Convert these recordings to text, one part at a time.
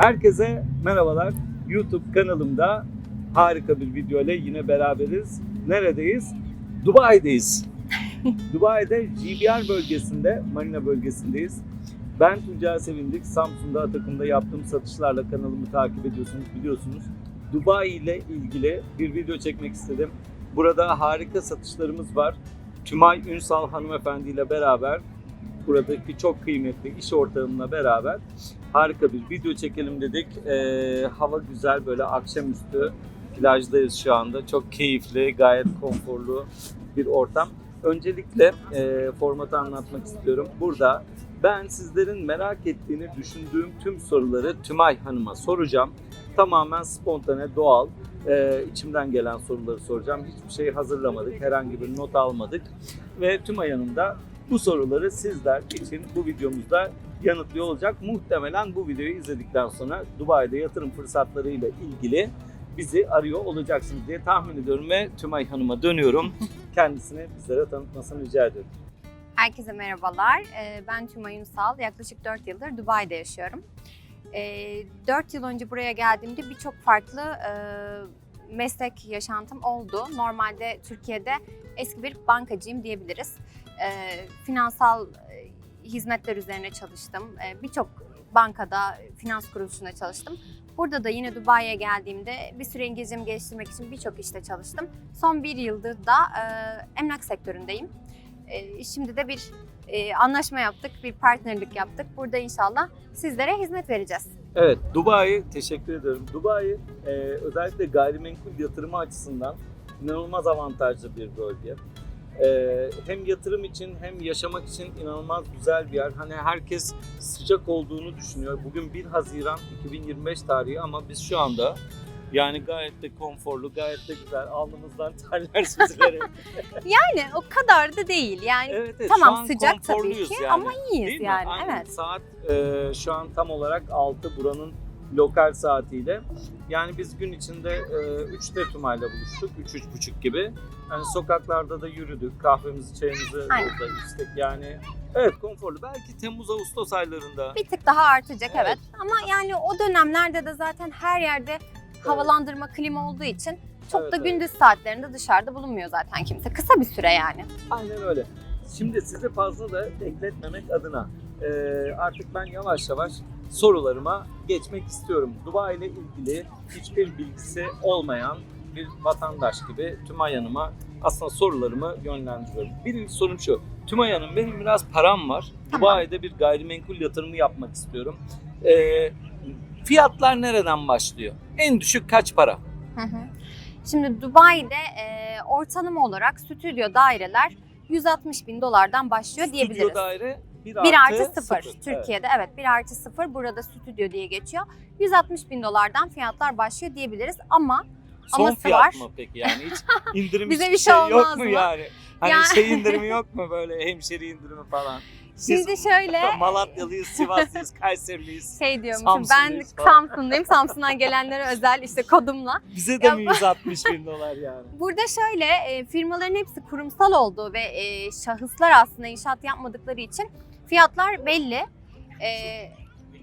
Herkese merhabalar. YouTube kanalımda harika bir video ile yine beraberiz. Neredeyiz? Dubai'deyiz. Dubai'de GBR bölgesinde, Marina bölgesindeyiz. Ben Tuncay Sevindik. Samsun'da, Atakum'da yaptığım satışlarla kanalımı takip ediyorsunuz, biliyorsunuz. Dubai ile ilgili bir video çekmek istedim. Burada harika satışlarımız var. Tümay Ünsal hanımefendi ile beraber buradaki çok kıymetli iş ortağımla beraber harika bir video çekelim dedik. Ee, hava güzel böyle akşamüstü plajdayız şu anda. Çok keyifli, gayet konforlu bir ortam. Öncelikle e, formatı anlatmak istiyorum. Burada ben sizlerin merak ettiğini düşündüğüm tüm soruları Tümay Hanım'a soracağım. Tamamen spontane, doğal, e, içimden gelen soruları soracağım. Hiçbir şey hazırlamadık, herhangi bir not almadık. Ve Tümay Hanım da bu soruları sizler için bu videomuzda yanıtlıyor olacak. Muhtemelen bu videoyu izledikten sonra Dubai'de yatırım fırsatlarıyla ilgili bizi arıyor olacaksınız diye tahmin ediyorum ve Tümay Hanım'a dönüyorum. Kendisini bizlere tanıtmasını rica ediyorum. Herkese merhabalar. Ee, Ben Tümay Ünsal. Yaklaşık 4 yıldır Dubai'de yaşıyorum. 4 yıl önce buraya geldiğimde birçok farklı e, meslek yaşantım oldu. Normalde Türkiye'de eski bir bankacıyım diyebiliriz. Ee, Finansal e, hizmetler üzerine çalıştım. Ee, Birçok bankada, finans kuruluşunda çalıştım. Burada da yine Dubai'ye geldiğimde bir süre İngilizcemi geliştirmek için birçok işte çalıştım. Son bir yıldır da e, emlak sektöründeyim. E, şimdi de bir e, anlaşma yaptık, bir partnerlik yaptık. Burada inşallah sizlere hizmet vereceğiz. Evet, Dubai teşekkür ederim. Dubai e, özellikle gayrimenkul yatırımı açısından inanılmaz avantajlı bir bölge. E, hem yatırım için hem yaşamak için inanılmaz güzel bir yer. Hani herkes sıcak olduğunu düşünüyor. Bugün 1 Haziran 2025 tarihi ama biz şu anda yani gayet de konforlu, gayet de güzel. Alnımızdan terler süzülerek. Yani o kadar da değil. Yani evet, evet, tamam sıcak tabii ki yani. ama iyiyiz Değil mi? yani. Aynen. Evet. Saat e, şu an tam olarak 6 buranın lokal saatiyle. Yani biz gün içinde e, 3'te Tümay'la buluştuk. 3-3.30 gibi. Yani sokaklarda da yürüdük. Kahvemizi, çayımızı Aynen. burada içtik. Yani evet konforlu. Belki Temmuz-Ağustos aylarında. Bir tık daha artacak evet. Evet. Ama yani o dönemlerde de zaten her yerde havalandırma, klima olduğu için çok Evet, da evet. gündüz saatlerinde dışarıda bulunmuyor zaten kimse. Kısa bir süre yani. Aynen öyle. Şimdi sizi fazla da bekletmemek adına e, artık ben yavaş yavaş sorularıma geçmek istiyorum. Dubai ile ilgili hiçbir bilgisi olmayan bir vatandaş gibi Tümay Hanım'a aslında sorularımı yönlendiriyorum. Birinci sorum şu. Tümay Hanım benim biraz param var. Tamam. Dubai'de bir gayrimenkul yatırımı yapmak istiyorum. E, fiyatlar nereden başlıyor? En düşük kaç para? Hı hı. Şimdi Dubai'de e, ortalama olarak stüdyo daireler 160 bin dolardan başlıyor diyebiliriz. Stüdyo daire 1 1 artı 0. sıfır. Evet. Türkiye'de evet 1 artı 0 burada stüdyo diye geçiyor. 160 bin dolardan fiyatlar başlıyor diyebiliriz ama Son Aması fiyat var. mı peki yani hiç indirim Bize bir şey şey yok mu mı? yani? Hani Ya- şey indirimi yok mu böyle hemşeri indirimi falan? Siz şimdi şöyle Malatyalıyız, Sivaslıyız, Kayseriliyiz. şey diyormuşum ben falan. Samsun'dayım. Samsun'dan gelenlere özel işte kodumla. Bize de mi 160 bin dolar yani? Burada şöyle e, firmaların hepsi kurumsal olduğu ve e, şahıslar aslında inşaat yapmadıkları için fiyatlar belli. E,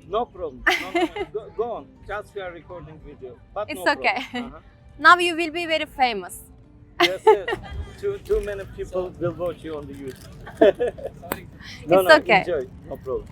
No problem. No, no, no. Go, go on. Just we are recording video. But It's no okay. problem. Uh-huh. now you will be very famous. Yes, yes. Too, too many people will watch you on the YouTube. no, It's no, okay. enjoy. No problem.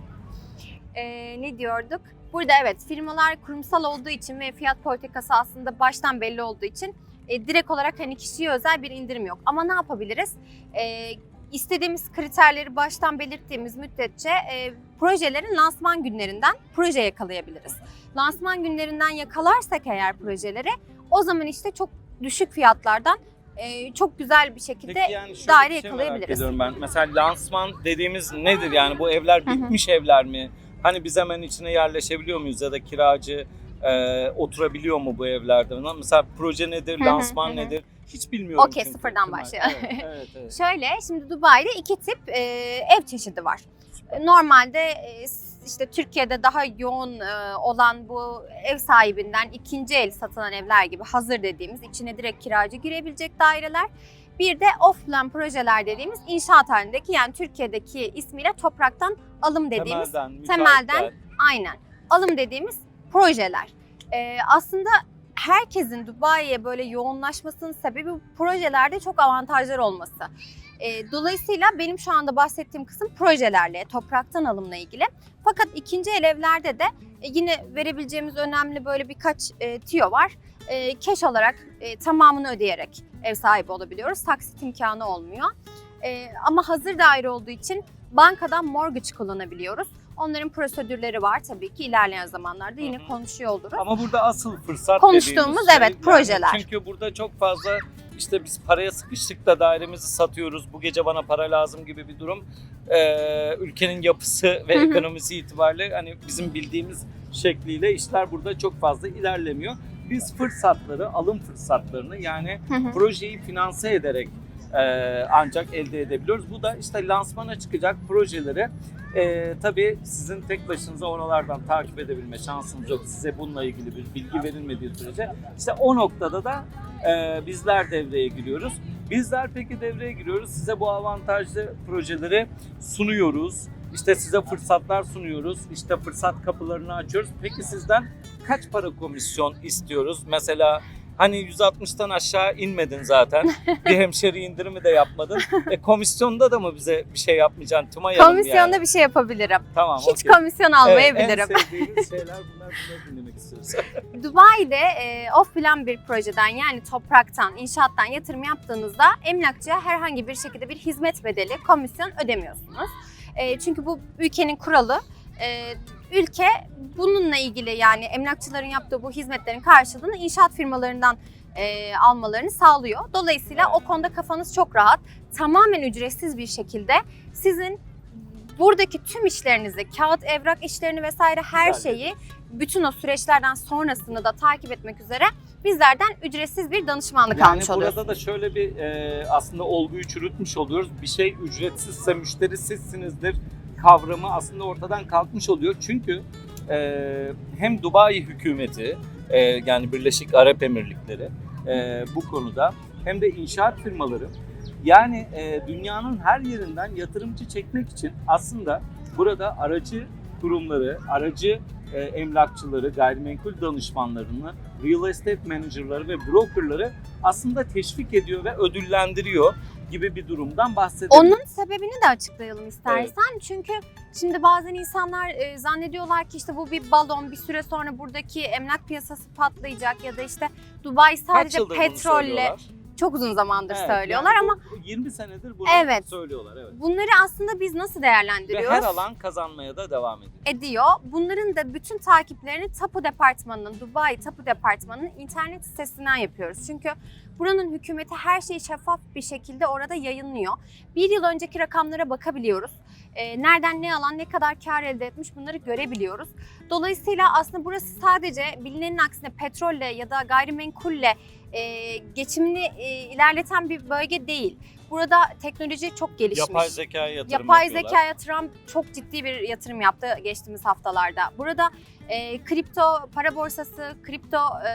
Ee, ne diyorduk? Burada evet firmalar kurumsal olduğu için ve fiyat politikası aslında baştan belli olduğu için e, direkt olarak hani kişiye özel bir indirim yok. Ama ne yapabiliriz? E, istediğimiz kriterleri baştan belirttiğimiz müddetçe e, projelerin lansman günlerinden proje yakalayabiliriz. Lansman günlerinden yakalarsak eğer projeleri o zaman işte çok düşük fiyatlardan e, çok güzel bir şekilde Peki yani şöyle daire bir şey merak yakalayabiliriz. ediyorum ben. Mesela lansman dediğimiz nedir yani? Bu evler bitmiş evler mi? Hani biz hemen içine yerleşebiliyor muyuz ya da kiracı e, oturabiliyor mu bu evlerde? Mesela proje nedir, lansman nedir? Hiç bilmiyorum. Okey, sıfırdan başlayalım. Evet, evet, evet. Şöyle şimdi Dubai'de iki tip e, ev çeşidi var. Normalde e, işte Türkiye'de daha yoğun e, olan bu ev sahibinden ikinci el satılan evler gibi hazır dediğimiz içine direkt kiracı girebilecek daireler. Bir de off-plan projeler dediğimiz inşaat halindeki yani Türkiye'deki ismiyle topraktan alım dediğimiz Temelden, temelden aynen alım dediğimiz projeler. Ee, aslında herkesin Dubai'ye böyle yoğunlaşmasının sebebi projelerde çok avantajlar olması. Ee, dolayısıyla benim şu anda bahsettiğim kısım projelerle, topraktan alımla ilgili. Fakat ikinci el evlerde de e, yine verebileceğimiz önemli böyle birkaç e, tiyo var. E, cash olarak e, tamamını ödeyerek ev sahibi olabiliyoruz. Taksit imkanı olmuyor. E, ama hazır daire olduğu için bankadan mortgage kullanabiliyoruz. Onların prosedürleri var tabii ki ilerleyen zamanlarda yine Hı hı. konuşuyor oluruz. Ama burada asıl fırsat Konuştuğumuz, şey, evet, yani projeler. çünkü burada çok fazla işte biz paraya sıkıştık da dairemizi satıyoruz. Bu gece bana para lazım gibi bir durum. Ee, ülkenin yapısı ve Hı hı. ekonomisi itibariyle hani bizim bildiğimiz şekliyle işler burada çok fazla ilerlemiyor. Biz fırsatları, alım fırsatlarını yani Hı hı. projeyi finanse ederek e, ancak elde edebiliyoruz. Bu da işte lansmana çıkacak projeleri e, tabii sizin tek başınıza oralardan takip edebilme şansınız yok. Size bununla ilgili bir bilgi verilmediği sürece işte o noktada da e, bizler devreye giriyoruz. Bizler peki devreye giriyoruz. Size bu avantajlı projeleri sunuyoruz. İşte size fırsatlar sunuyoruz. İşte fırsat kapılarını açıyoruz. Peki sizden kaç para komisyon istiyoruz? Mesela hani 160'tan aşağı inmedin zaten. bir hemşeri indirimi de yapmadın. E komisyonda da mı bize bir şey yapmayacaksın? Hanım Komisyonda yani. bir şey yapabilirim. Tamam, Hiç okey. komisyon Evet, almayabilirim. en sevdiğiniz şeyler bunlar. Bunları dinlemek istiyoruz. Dubai'de e, off plan bir projeden yani topraktan, inşaattan yatırım yaptığınızda emlakçıya herhangi bir şekilde bir hizmet bedeli, komisyon ödemiyorsunuz. E, çünkü bu ülkenin kuralı. E, ülke bununla ilgili yani emlakçıların yaptığı bu hizmetlerin karşılığını inşaat firmalarından e, almalarını sağlıyor. Dolayısıyla o konuda kafanız çok rahat. Tamamen ücretsiz bir şekilde sizin buradaki tüm işlerinizi, kağıt, evrak işlerini vesaire her şeyi bütün o süreçlerden sonrasını da takip etmek üzere bizlerden ücretsiz bir danışmanlık Yani almış oluyorsunuz. burada da şöyle bir e, aslında olguyu çürütmüş oluyoruz. Bir şey ücretsizse müşteri sizsinizdir kavramı aslında ortadan kalkmış oluyor. Çünkü e, hem Dubai hükümeti e, yani Birleşik Arap Emirlikleri e, bu konuda hem de inşaat firmaları yani e, dünyanın her yerinden yatırımcı çekmek için aslında burada aracı kurumları, aracı e, emlakçıları, gayrimenkul danışmanlarını, real estate managerları ve brokerları aslında teşvik ediyor ve ödüllendiriyor gibi bir durumdan bahsedelim. Onun sebebini de açıklayalım istersen. Çünkü şimdi bazen insanlar e, zannediyorlar ki işte bu bir balon bir süre sonra buradaki emlak piyasası patlayacak ya da işte Dubai sadece petrolle? Çok uzun zamandır Evet, söylüyorlar yani ama bu 20 senedir bunu Evet. söylüyorlar. Evet. bunları aslında biz nasıl Ve değerlendiriyoruz? her alan kazanmaya da devam ediyor. ediyor. Bunların da bütün takiplerini Tapu Departmanı'nın, Dubai Tapu Departmanı'nın internet sitesinden yapıyoruz. Çünkü buranın hükümeti her şeyi şeffaf bir şekilde orada yayınlıyor. Bir yıl önceki rakamlara bakabiliyoruz. Ee, nereden ne alan, ne kadar kar elde etmiş bunları görebiliyoruz. Dolayısıyla aslında burası sadece bilinenin aksine petrolle ya da gayrimenkulle e, geçimini ilerleten bir bölge değil. Burada teknoloji çok gelişmiş. Yapay zekaya yatırım Yapay yapıyorlar. zekaya Trump çok ciddi bir yatırım yaptı geçtiğimiz haftalarda. Burada e, kripto para borsası, kripto e,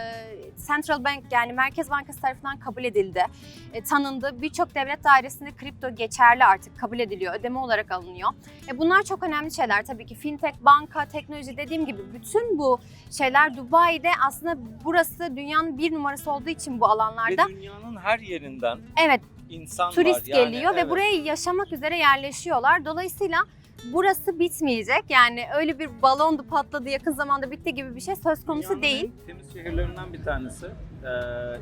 central bank yani Merkez Bankası tarafından kabul edildi, e, tanındı. Birçok devlet dairesinde kripto geçerli artık kabul ediliyor, ödeme olarak alınıyor. E, bunlar çok önemli şeyler tabii ki. Fintech, banka, teknoloji dediğim gibi bütün bu şeyler Dubai'de aslında burası dünyanın bir numarası olduğu için bu alanlarda Ve dünyanın her yerinden evet insan turist var. Yani, geliyor ve evet. buraya yaşamak üzere yerleşiyorlar. Dolayısıyla burası bitmeyecek. Yani öyle bir balondu patladı yakın zamanda bitti gibi bir şey söz konusu Dünyanın değil. en temiz şehirlerinden bir tanesi. Ee,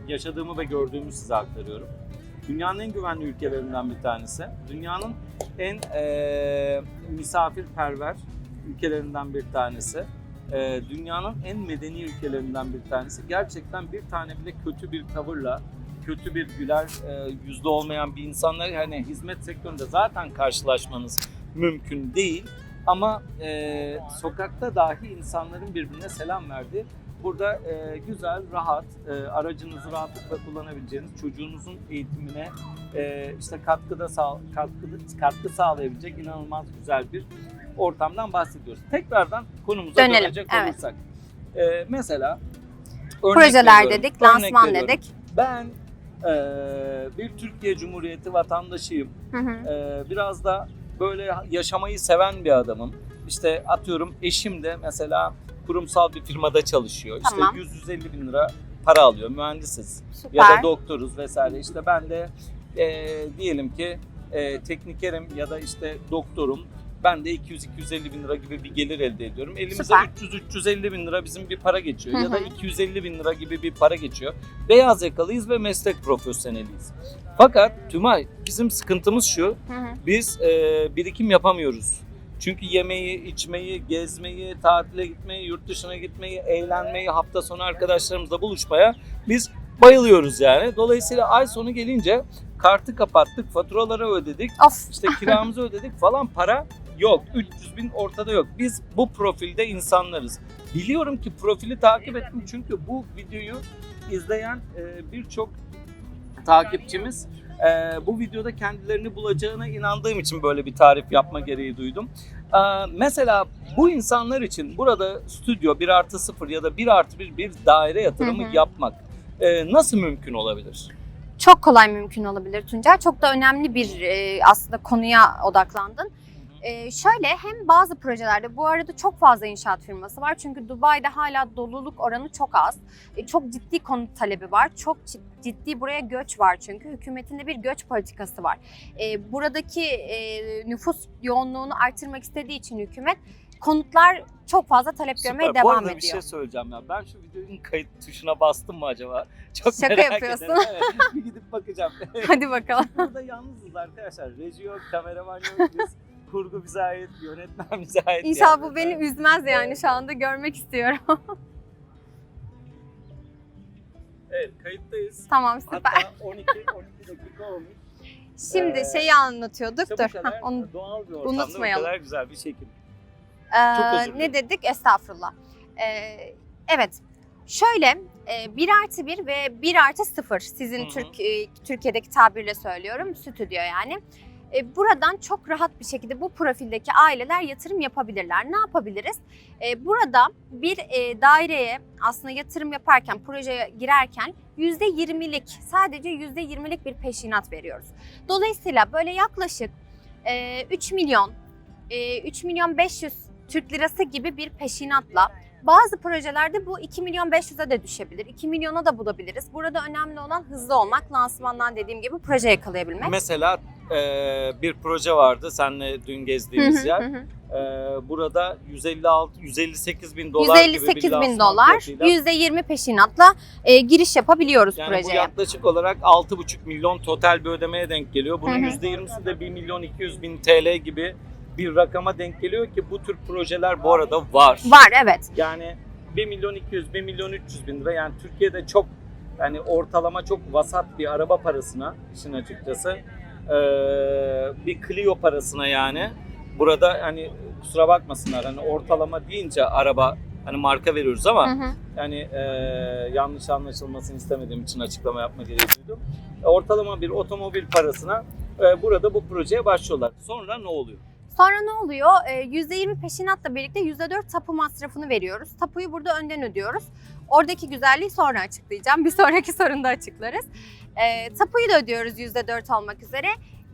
yaşadığımı ve gördüğümü size aktarıyorum. Dünyanın en güvenli ülkelerinden bir tanesi. Dünyanın en ee, misafirperver ülkelerinden bir tanesi. Ee, dünyanın en medeni ülkelerinden bir tanesi. Gerçekten bir tane bile kötü bir tavırla, kötü bir güler e, yüzde olmayan bir insanlar yani hizmet sektöründe zaten karşılaşmanız mümkün değil. Ama e, sokakta dahi insanların birbirine selam verdiği burada e, güzel, rahat, e, aracınızı rahatlıkla kullanabileceğiniz, çocuğunuzun eğitimine e, işte katkıda sağ, katkı, katkı sağlayabilecek inanılmaz güzel bir ortamdan bahsediyoruz. Tekrardan konumuza Dönelim, dönecek evet. olursak. E, mesela Projeler veriyorum, dedik, örnek lansman veriyorum. dedik. Ben e, bir Türkiye Cumhuriyeti vatandaşıyım. Hı hı. Ee, biraz da böyle yaşamayı seven bir adamım. İşte atıyorum eşim de mesela kurumsal bir firmada çalışıyor. Tamam. İşte 100-150 bin lira para alıyor. Mühendisiz Süper. ya da doktoruz vesaire. İşte ben de e, diyelim ki e, teknikerim ya da işte doktorum. Ben de 200-250 bin lira gibi bir gelir elde ediyorum. Elimize Süper. 300-350 bin lira bizim bir para geçiyor. Hı Ya da hı. 250 bin lira gibi bir para geçiyor. Beyaz yakalıyız ve meslek profesyoneliyiz. Fakat Tümay bizim sıkıntımız şu. Hı hı. Biz e, birikim yapamıyoruz. Çünkü yemeği, içmeyi, gezmeyi, tatile gitmeyi, yurt dışına gitmeyi, eğlenmeyi, hafta sonu arkadaşlarımızla buluşmaya biz bayılıyoruz yani. Dolayısıyla ay sonu gelince kartı kapattık, faturaları ödedik, Of. işte kiramızı ödedik falan para yok. 300 bin ortada yok. Biz bu profilde insanlarız. Biliyorum ki profili takip ettim çünkü bu videoyu izleyen e, birçok takipçimiz e, bu videoda kendilerini bulacağına inandığım için böyle bir tarif yapma gereği duydum. E, mesela bu insanlar için burada stüdyo 1 artı 0 ya da 1 artı 1 bir daire yatırımı Hı hı. yapmak e, nasıl mümkün olabilir? Çok kolay mümkün olabilir Tuncay. Çok da önemli bir e, aslında konuya odaklandın. E, şöyle hem bazı projelerde bu arada çok fazla inşaat firması var. Çünkü Dubai'de hala doluluk oranı çok az. E, çok ciddi konut talebi var. Çok cid- ciddi buraya göç var çünkü. Hükümetin de bir göç politikası var. E, buradaki e, nüfus yoğunluğunu artırmak istediği için hükümet konutlar çok fazla talep görmeye Süper. Bu devam ediyor. bir şey söyleyeceğim ya. Ben şu videonun kayıt tuşuna bastım mı acaba? Çok Şaka merak yapıyorsun. ederim. Evet, bir gidip bakacağım. Hadi bakalım. Burada yalnızız arkadaşlar. Reji yok, kameraman yok biz. Kurgu bize ait, yönetmen bize ait. İnşallah yani. bu beni üzmez yani şu anda görmek istiyorum. Evet kayıttayız. tamam süper. Hatta 12 12 dakika olmuş. Şimdi Ee, şeyi anlatıyorduk. İşte Dur. kadar hah, onu doğal bir ortamda unutmayalım. bu kadar güzel bir şekilde. Ee, Çok ne dedik? Estağfurullah. Ee, evet. Şöyle e, 1 artı 1 ve 1 artı 0 sizin Hı hı. Türk e, Türkiye'deki tabirle söylüyorum. Stüdyo yani. E, buradan çok rahat bir şekilde bu profildeki aileler yatırım yapabilirler. Ne yapabiliriz? E, burada bir e, daireye aslında yatırım yaparken, projeye girerken %20'lik, sadece %20'lik bir peşinat veriyoruz. Dolayısıyla böyle yaklaşık e, 3 milyon, e, 3 milyon 500 Türk lirası gibi bir peşinatla bazı projelerde bu 2 milyon 500'e de düşebilir. 2 milyona da bulabiliriz. Burada önemli olan hızlı olmak. Lansmandan dediğim gibi proje yakalayabilmek. Mesela e, bir proje vardı seninle dün gezdiğimiz yer. E, burada 156 158 bin dolar gibi bir 158 bin dolar, fiyatıyla %20 peşinatla e, giriş yapabiliyoruz Yani bu projeye. yaklaşık olarak 6,5 milyon total bir ödemeye denk geliyor. Bunun Hı hı. %20'si de 1 milyon 200 bin TL gibi bir rakama denk geliyor ki bu tür projeler bu arada var. Var evet. Yani 1 milyon 200, 1 milyon 300 bin lira yani Türkiye'de çok yani ortalama çok vasat bir araba parasına işin açıkçası ee, bir Clio parasına yani burada hani kusura bakmasınlar hani ortalama deyince araba hani marka veriyoruz ama Hı hı. yani e, yanlış anlaşılmasını istemediğim için açıklama yapma gereği duydum. Ortalama bir otomobil parasına e, burada bu projeye başlıyorlar. Sonra ne oluyor? Sonra ne oluyor? Ee, %20 peşinatla birlikte %4 tapu masrafını veriyoruz. Tapuyu burada önden ödüyoruz. Oradaki güzelliği sonra açıklayacağım. Bir sonraki sorunda açıklarız. Ee, tapuyu da ödüyoruz %4 olmak üzere.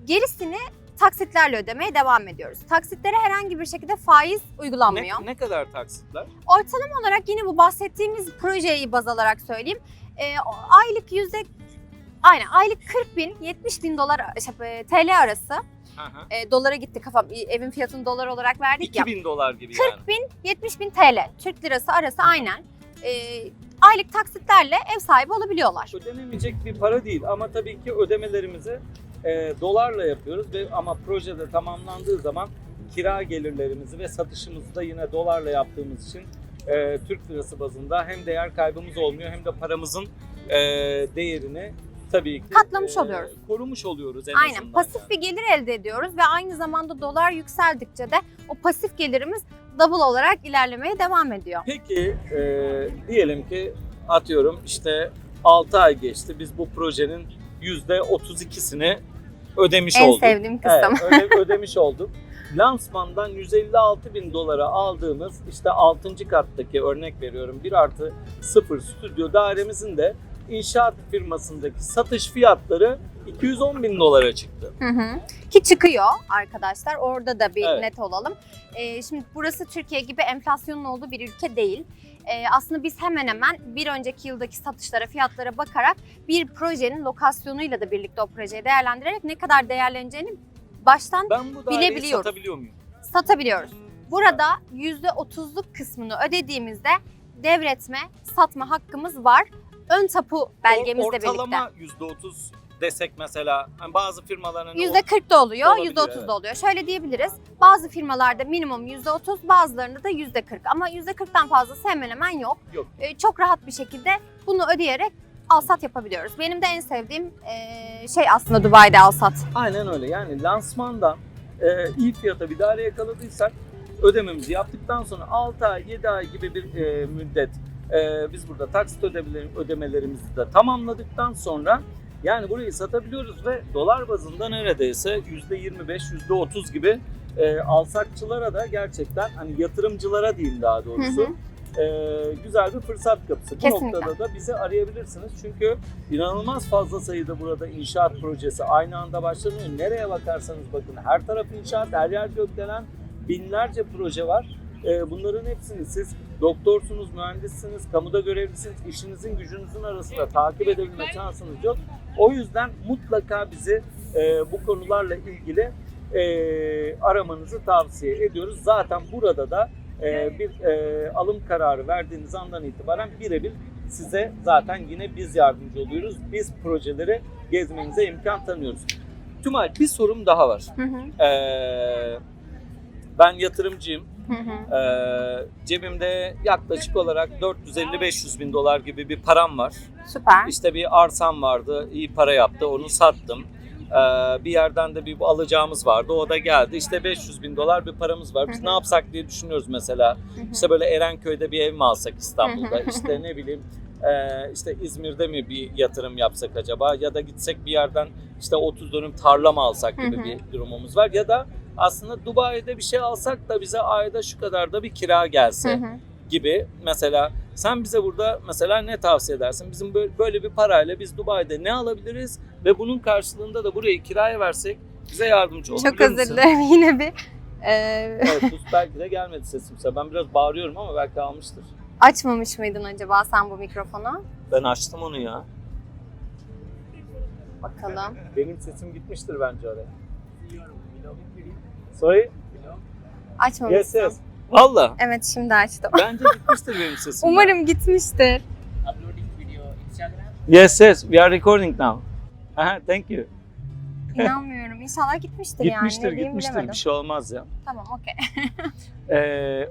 Gerisini taksitlerle ödemeye devam ediyoruz. Taksitlere herhangi bir şekilde faiz uygulanmıyor. Ne, ne kadar taksitler? Ortalama olarak yine bu bahsettiğimiz projeyi baz alarak söyleyeyim. O aylık yüzde Aynen aylık 40 bin 70 bin dolar şey, e, TL arası E, dolara gitti kafam. Evin fiyatını dolar olarak verdik ya. 2000 dolar gibi yani. 40 bin 70 bin TL Türk lirası arası aynen. E, aylık taksitlerle ev sahibi olabiliyorlar. Ödenemeyecek bir para değil ama tabii ki ödemelerimizi e, dolarla yapıyoruz ve ama projede tamamlandığı zaman kira gelirlerimizi ve satışımızı da yine dolarla yaptığımız için e, Türk lirası bazında hem değer kaybımız olmuyor hem de paramızın e, değerini tabii ki Katlamış e, oluyoruz. korumuş oluyoruz en Aynen azından. pasif yani. bir gelir elde ediyoruz ve aynı zamanda dolar yükseldikçe de o pasif gelirimiz double olarak ilerlemeye devam ediyor. Peki e, diyelim ki atıyorum işte 6 ay geçti biz bu projenin %32'sini ödemiş en olduk. sevdiğim kısım. Evet, öde- ödemiş olduk. Lansmandan 156 bin dolara aldığımız işte 6. kattaki örnek veriyorum 1 artı 0 stüdyo dairemizin de inşaat firmasındaki satış fiyatları 210 bin dolara çıktı. Hı hı. Ki çıkıyor arkadaşlar. Orada da bir Evet. net olalım. Ee, şimdi burası Türkiye gibi enflasyonun olduğu bir ülke değil. Ee, aslında biz hemen hemen bir önceki yıldaki satışlara, fiyatlara bakarak bir projenin lokasyonuyla da birlikte o projeyi değerlendirerek ne kadar değerleneceğini baştan Ben bu daireyi Bilebiliyoruz. satabiliyor muyum? satabiliyoruz. Burada %30'luk kısmını ödediğimizde devretme, satma hakkımız var. Ön tapu belgemizle birlikte. Ortalama %30 desek mesela hani bazı firmaların hani %40 da oluyor, Olabiliyor, %30 evet. da oluyor. Şöyle diyebiliriz. Bazı firmalarda minimum %30, bazılarında da %40. Ama %40'tan fazlası hemen hemen yok. Yok. Ee, çok rahat bir şekilde bunu ödeyerek alsat yapabiliyoruz. Benim de en sevdiğim eee, şey aslında Dubai'de alsat. Aynen öyle. Yani lansmanda e, iyi fiyata bir daire yakaladıysak ödememizi yaptıktan sonra 6 ay 7 ay gibi bir e, müddet e, biz burada taksit ödemeleri- ödemelerimizi de tamamladıktan sonra yani burayı satabiliyoruz ve dolar bazında neredeyse %25 %30 gibi e, alsatçılara da gerçekten hani yatırımcılara diyeyim daha doğrusu Hı hı. e, güzel bir fırsat kapısı. Bu noktada da bizi arayabilirsiniz. Çünkü inanılmaz fazla sayıda burada inşaat projesi aynı anda başlanıyor. Nereye bakarsanız bakın her taraf inşaat, her yer gökdelen binlerce proje var. E, bunların hepsini siz doktorsunuz, mühendissiniz, kamuda görevlisiniz, işinizin gücünüzün arasında takip edebilme şansınız yok. O yüzden mutlaka bizi e, bu konularla ilgili e, aramanızı tavsiye ediyoruz. Zaten burada da e, bir e, alım kararı verdiğiniz andan itibaren birebir size zaten yine biz yardımcı oluyoruz. Biz projeleri gezmenize imkan tanıyoruz. Tümay bir sorum daha var. Hı hı. Ee, ben yatırımcıyım. Hı hı. Ee, cebimde yaklaşık olarak 450-500 bin dolar gibi bir param var. Süper. İşte bir arsam vardı, iyi para yaptı, onu sattım. Ee, bir yerden de bir alacağımız vardı, o da geldi. İşte 500 bin dolar bir paramız var. Biz Hı hı. ne yapsak diye düşünüyoruz mesela. Hı hı. İşte böyle Erenköy'de bir ev mi alsak İstanbul'da? İşte ne bileyim e, işte İzmir'de mi bir yatırım yapsak acaba? Ya da gitsek bir yerden işte 30 dönüm tarla mı alsak gibi Hı hı. bir durumumuz var. Ya da aslında Dubai'de bir şey alsak da bize ayda şu kadar da bir kira gelse Hı hı. gibi mesela sen bize burada mesela ne tavsiye edersin? Bizim böyle, bir parayla biz Dubai'de ne alabiliriz ve bunun karşılığında da burayı kiraya versek bize yardımcı olabilir Çok özür dilerim yine bir eee, Evet, belki de gelmedi sesim. Ben biraz bağırıyorum ama belki almıştır. açmamış mıydın acaba sen bu mikrofonu? Ben açtım onu ya. Bakalım. Benim sesim gitmiştir bence oraya. Sorry? Açmamışsın. Yes yes. Valla. Evet şimdi açtım. Bence gitmiştir benim sesim. Umarım gitmiştir. uploading video Instagram. Yes yes. We are recording now. Aha, thank you. İnanmıyorum. İnşallah gitmiştir, Gitmiştir yani. Ne gitmiştir. bilemedim. Bir şey olmaz ya. Tamam okey. Ee,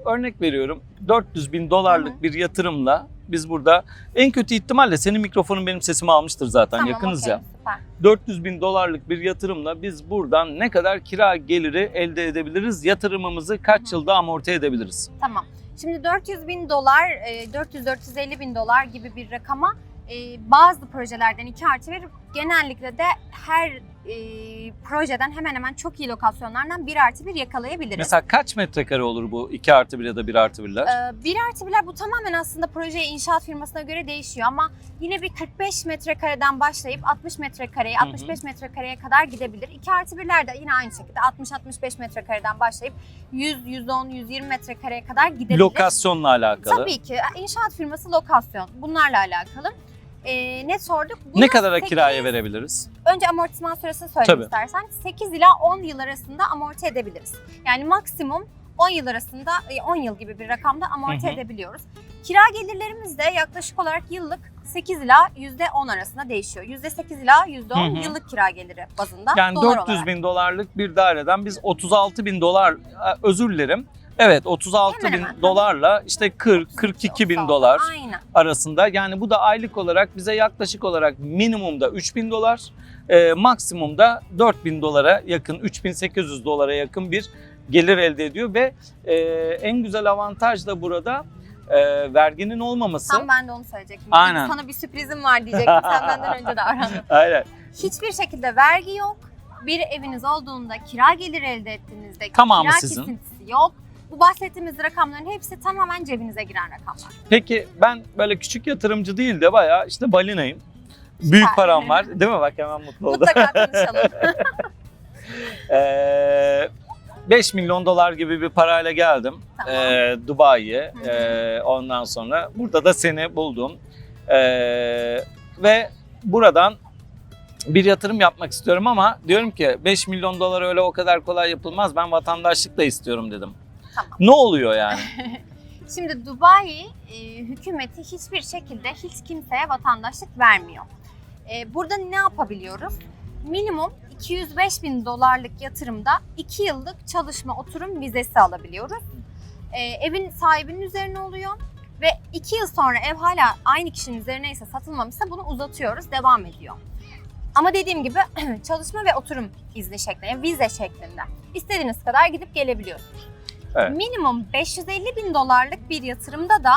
örnek veriyorum 400 bin dolarlık Hı hı. bir yatırımla biz burada en kötü ihtimalle senin mikrofonun benim sesimi almıştır zaten Tamam, yakınız okey, ya. Süper. 400 bin dolarlık bir yatırımla biz buradan ne kadar kira geliri elde edebiliriz? Yatırımımızı kaç yılda amorti edebiliriz? Tamam. Şimdi 400 bin dolar, e, 400-450 bin dolar gibi bir rakama e, bazı projelerden 2 artı bir genellikle de her e, projeden hemen hemen çok iyi lokasyonlardan 1 artı 1 yakalayabiliriz. Mesela kaç metrekare olur bu 2 artı 1 ya da 1 artı 1'ler? Ee, artı birler bu tamamen aslında proje inşaat firmasına göre değişiyor ama yine bir 45 metrekareden başlayıp 60 metrekareye, Hı hı. 65 metrekareye kadar gidebilir. 2 artı birler de yine aynı şekilde 60-65 metrekareden başlayıp 100, 110, 120 metrekareye kadar gidebilir. Lokasyonla alakalı. Tabii ki inşaat firması lokasyon bunlarla alakalı. Ee, ne sorduk? Ne Buna kadara sekiz- kiraya verebiliriz? Önce amortisman süresini söyleyeyim Tabii. istersen. 8 ila 10 yıl arasında amorti edebiliriz. Yani maksimum 10 yıl arasında, e, 10 yıl gibi bir rakamda amorti Hı hı. edebiliyoruz. Kira gelirlerimiz de yaklaşık olarak yıllık 8 ila %10 arasında değişiyor. %8 ila %10 Hı hı. yıllık kira geliri bazında. Yani dolar 400 olarak. bin dolarlık bir daireden biz 36 bin dolar, e, özür dilerim. Evet 36 Hemen bin hemen. dolarla işte 40-42 bin dolar Aynen. arasında. Yani bu da aylık olarak bize yaklaşık olarak minimumda 3 bin dolar, e, maksimumda 4 bin dolara yakın, 3800 dolara yakın bir gelir elde ediyor. Ve e, en güzel avantaj da burada e, verginin olmaması. Tam ben de onu söyleyecektim. Aynen. Sana bir sürprizim var diyecektim. Sen benden önce davrandın. Aynen. Hiçbir şekilde vergi yok. Bir eviniz olduğunda kira geliri elde ettiğinizde Tamamı kira sizin. kesintisi yok. Bu bahsettiğimiz rakamların hepsi tamamen cebinize giren rakamlar. Peki ben böyle küçük yatırımcı değil de bayağı işte balinayım. Büyük Süper. param var değil mi? Bak hemen mutlu oldu. Mutlaka tanışalım. Ee, 5 milyon dolar gibi bir parayla geldim Tamam. ee, Dubai'ye. Ee, ondan sonra burada da seni buldum. Ee, ve buradan bir yatırım yapmak istiyorum ama diyorum ki 5 milyon dolar öyle o kadar kolay yapılmaz. Ben vatandaşlık da istiyorum dedim. Tamam. Ne oluyor yani? Şimdi Dubai e, hükümeti hiçbir şekilde hiç kimseye vatandaşlık vermiyor. E, burada ne yapabiliyoruz? Minimum 205 bin dolarlık yatırımda 2 yıllık çalışma oturum vizesi alabiliyoruz. E, evin sahibinin üzerine oluyor ve 2 yıl sonra ev hala aynı kişinin üzerine ise satılmamışsa bunu uzatıyoruz, devam ediyor. Ama dediğim gibi çalışma ve oturum izni şeklinde, vize şeklinde. İstediğiniz kadar gidip gelebiliyorsunuz. Evet. Minimum 550 bin dolarlık bir yatırımda da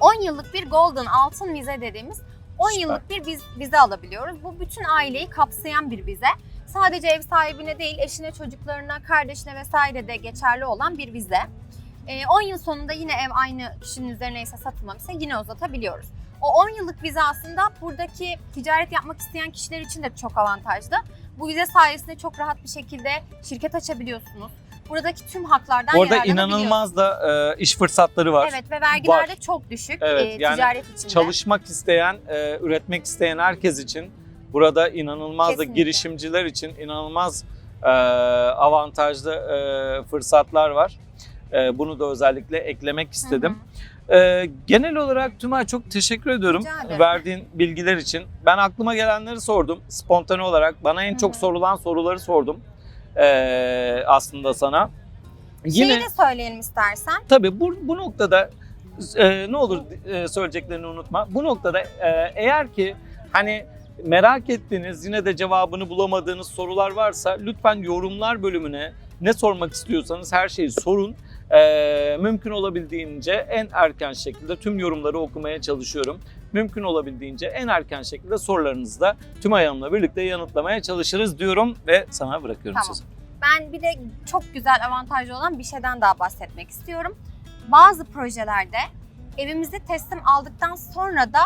10 yıllık bir golden altın vize dediğimiz 10 Süper. yıllık bir viz- vize alabiliyoruz. Bu bütün aileyi kapsayan bir vize. Sadece ev sahibine değil eşine, çocuklarına, kardeşine vesaire de geçerli olan bir vize. Ee, 10 yıl sonunda yine ev aynı kişinin üzerine ise satılmamışsa yine uzatabiliyoruz. O 10 yıllık vize aslında buradaki ticaret yapmak isteyen kişiler için de çok avantajlı. Bu vize sayesinde çok rahat bir şekilde şirket açabiliyorsunuz. Buradaki tüm haklardan Orada inanılmaz da e, iş fırsatları var. Evet ve vergiler de çok düşük Evet, e, yani ticaret içinde. Çalışmak isteyen, e, üretmek isteyen herkes için burada inanılmaz da Kesinlikle. girişimciler için inanılmaz e, avantajlı e, fırsatlar var. E, bunu da özellikle eklemek istedim. E, genel olarak Tümay çok teşekkür ediyorum verdiğin bilgiler için. Ben aklıma gelenleri sordum spontane olarak. Bana en Hı çok hı. sorulan soruları sordum e, aslında sana. Yine... Şeyi de söyleyelim istersen. Tabii bu, bu noktada e, ne olur e, söyleyeceklerini unutma. Bu noktada e, eğer ki hani merak ettiğiniz yine de cevabını bulamadığınız sorular varsa lütfen yorumlar bölümüne ne sormak istiyorsanız her şeyi sorun. E, mümkün olabildiğince en erken şekilde tüm yorumları okumaya çalışıyorum. Mümkün olabildiğince en erken şekilde sorularınızı da tüm Hanım'la birlikte yanıtlamaya çalışırız diyorum ve sana bırakıyorum Tamam. sözü. Ben bir de çok güzel avantajlı olan bir şeyden daha bahsetmek istiyorum. Bazı projelerde evimizi teslim aldıktan sonra da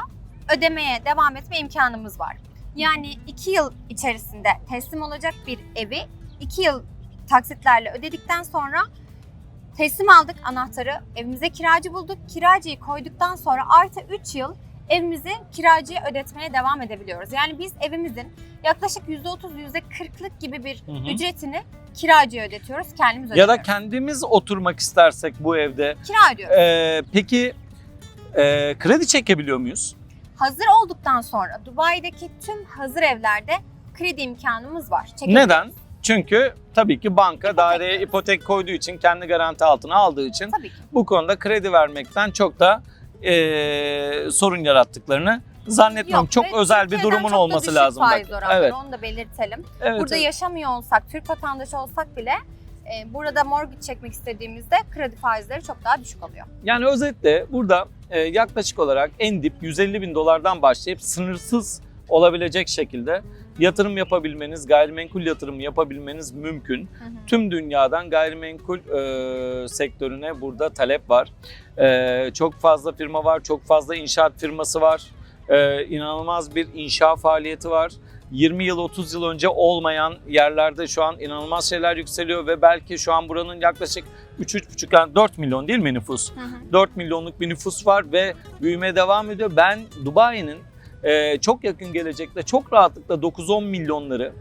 ödemeye devam etme imkanımız var. Yani 2 yıl içerisinde teslim olacak bir evi 2 yıl taksitlerle ödedikten sonra teslim aldık anahtarı, evimize kiracı bulduk. Kiracıyı koyduktan sonra artı 3 yıl evimizi kiracıya ödetmeye devam edebiliyoruz. Yani biz evimizin yaklaşık %30, %40'lık gibi bir Hı hı. ücretini kiracıya ödetiyoruz, kendimiz Ya ödemiyoruz. da kendimiz oturmak istersek bu evde Kira ödüyoruz. Ee, peki e, kredi çekebiliyor muyuz? Hazır olduktan sonra Dubai'deki tüm hazır evlerde kredi imkanımız var. Neden? Çünkü tabii ki banka İpotek. daireye ipotek koyduğu için, kendi garanti altına aldığı için Tabii bu konuda kredi vermekten çok da e, sorun yarattıklarını zannetmiyorum. Yok çok özel bir durumun çok da olması düşük lazım. faiz oranları, Evet. onu da belirtelim. evet, Burada evet. yaşamıyor olsak, Türk vatandaşı olsak bile e, burada mortgage çekmek istediğimizde kredi faizleri çok daha düşük oluyor. Yani özetle burada e, yaklaşık olarak en dip 150 bin dolardan başlayıp sınırsız olabilecek şekilde yatırım yapabilmeniz, gayrimenkul yatırımı yapabilmeniz mümkün. Hı hı. Tüm dünyadan gayrimenkul e, sektörüne burada talep var. E, çok fazla firma var, çok fazla inşaat firması var. E, inanılmaz bir inşa faaliyeti var. 20 yıl 30 yıl önce olmayan yerlerde şu an inanılmaz şeyler yükseliyor ve belki şu an buranın yaklaşık 3-3,5 yani 4 milyon değil mi nüfus? Hı hı. 4 milyonluk bir nüfus var ve büyümeye devam ediyor. Ben Dubai'nin e, çok yakın gelecekte çok rahatlıkla 9-10 milyonları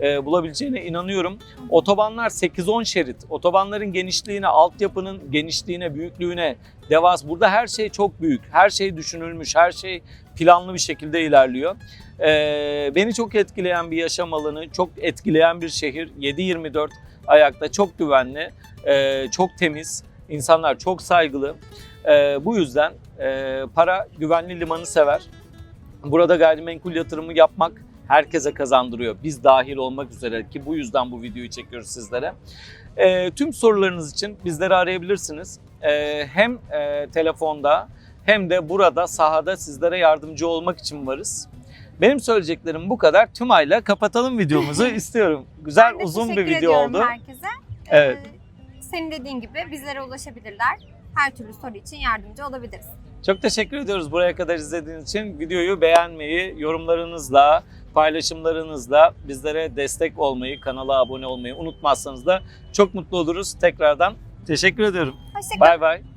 e, bulabileceğine inanıyorum. Otobanlar 8-10 şerit. Otobanların genişliğine, altyapının genişliğine, büyüklüğüne, devas. Burada her şey çok büyük. Her şey düşünülmüş, her şey planlı bir şekilde ilerliyor. E, beni çok etkileyen bir yaşam alanı, çok etkileyen bir şehir. 7-24 ayakta, çok güvenli, e, çok temiz. İnsanlar çok saygılı. E, bu yüzden e, para güvenli limanı sever. Burada gayrimenkul yatırımı yapmak herkese kazandırıyor. Biz dahil olmak üzere ki bu yüzden bu videoyu çekiyoruz sizlere. E, tüm sorularınız için bizleri arayabilirsiniz. E, hem e, telefonda hem de burada sahada sizlere yardımcı olmak için varız. Benim söyleyeceklerim bu kadar. Tümay'la kapatalım videomuzu istiyorum. Güzel Ben de uzun bir video oldu. herkese. Evet. Ee, senin dediğin gibi bizlere ulaşabilirler. Her türlü soru için yardımcı olabiliriz. Çok teşekkür ediyoruz buraya kadar izlediğiniz için. Videoyu beğenmeyi, yorumlarınızla, paylaşımlarınızla bizlere destek olmayı, kanala abone olmayı unutmazsanız da çok mutlu oluruz. Tekrardan teşekkür ediyorum. Hoşçakalın. Bay bay.